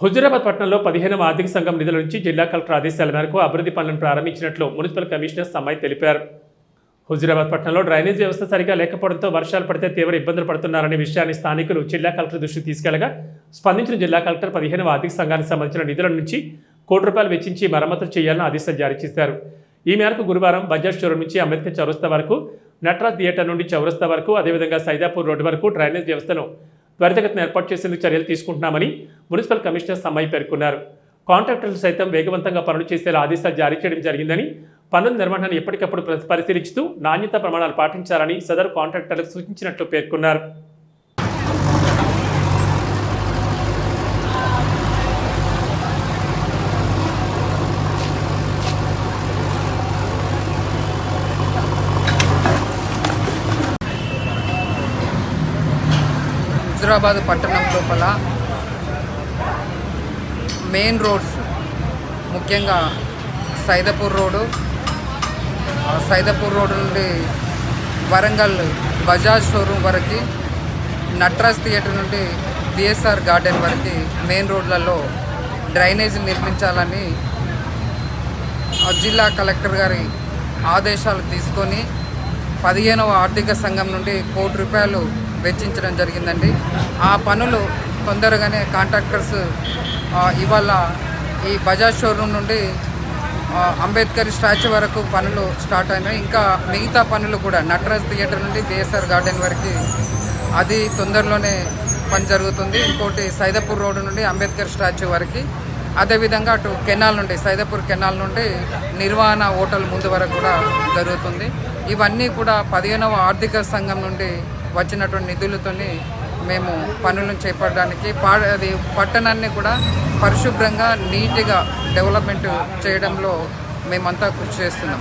హుజూరాబాద్ పట్టణంలో పదిహేనవ ఆర్థిక సంఘం నిధుల నుంచి జిల్లా కలెక్టర్ ఆదేశాల మేరకు అభివృద్ధి పనులను ప్రారంభించినట్లు మున్సిపల్ కమిషనర్ సమ్మాయి తెలిపారు. హుజూరాబాద్ పట్టణంలో డ్రైనేజ్ వ్యవస్థ సరిగా లేకపోవడంతో వర్షాలు పడితే తీవ్ర ఇబ్బందులు పడుతున్నారనే విషయాన్ని స్థానికులు జిల్లా కలెక్టర్ దృష్టికి తీసుకెళ్ళగా స్పందించిన జిల్లా కలెక్టర్ పదిహేనవ ఆర్థిక సంఘానికి సంబంధించిన నిధుల నుంచి కోటి రూపాయలు వెచ్చించి మరమ్మతులు చేయాలని ఆదేశాలు జారీ చేశారు. ఈ మేరకు గురువారం బజాజ్ స్టోర్ నుంచి అంబేద్కర్ చౌరస్తా వరకు నటరాజ్ థియేటర్ నుండి చౌరస్తా వరకు అదేవిధంగా సైదాపూర్ రోడ్డు వరకు డ్రైనేజ్ వ్యవస్థను త్వరితగతిన ఏర్పాటు చేసేందుకు చర్యలు తీసుకుంటున్నామని మున్సిపల్ కమిషనర్ సమ్మాయి పేర్కొన్నారు. కాంట్రాక్టర్లు సైతం వేగవంతంగా పనులు చేసేలా ఆదేశాలు జారీ చేయడం జరిగిందని పనుల నిర్వహణను ఎప్పటికప్పుడు పరిశీలిస్తూ నాణ్యతా నాణ్యత ప్రమాణాలు పాటించాలని సదరు కాంట్రాక్టర్లకు సూచించినట్లు పేర్కొన్నారు. హుజురాబాద్ పట్టణం లోపల మెయిన్ రోడ్స్ ముఖ్యంగా సైదపూర్ రోడ్డు. సైదపూర్ రోడ్డు నుండి వరంగల్ బజాజ్ షోరూమ్ వరకు నట్రాజ్ థియేటర్ నుండి బిఎస్ఆర్ గార్డెన్ వరకు మెయిన్ రోడ్లలో డ్రైనేజ్ నిర్మించాలని ఆ జిల్లా కలెక్టర్ గారి ఆదేశాలు తీసుకొని పదిహేనవ ఆర్థిక సంఘం నుండి కోటి రూపాయలు వెచ్చించడం జరిగిందండి. ఆ పనులు తొందరగానే కాంట్రాక్టర్స్ ఇవాళ ఈ బజాజ్ షోరూమ్ నుండి అంబేద్కర్ స్టాచ్యూ వరకు పనులు స్టార్ట్ అయినాయి. ఇంకా మిగతా పనులు కూడా నటరాజ్ థియేటర్ నుండి బిఎస్ఆర్ గార్డెన్ వరకు అది తొందరలోనే పని జరుగుతుంది. ఇంకోటి సైదాపూర్ రోడ్డు నుండి అంబేద్కర్ స్టాచ్యూ వరకు అదేవిధంగా అటు కెనాల్ నుండి సైదాపూర్ కెనాల్ నుండి నిర్వహణ హోటల్ ముందు వరకు కూడా జరుగుతుంది. ఇవన్నీ కూడా పదిహేనవ ఆర్థిక సంఘం నుండి వచ్చినటువంటి నిధులతోని మేము పనులను చేపట్టడానికి పా అది పట్టణాన్ని కూడా పరిశుభ్రంగా నీట్గా డెవలప్మెంట్ చేయడంలో మేమంతా కృషి చేస్తున్నాం.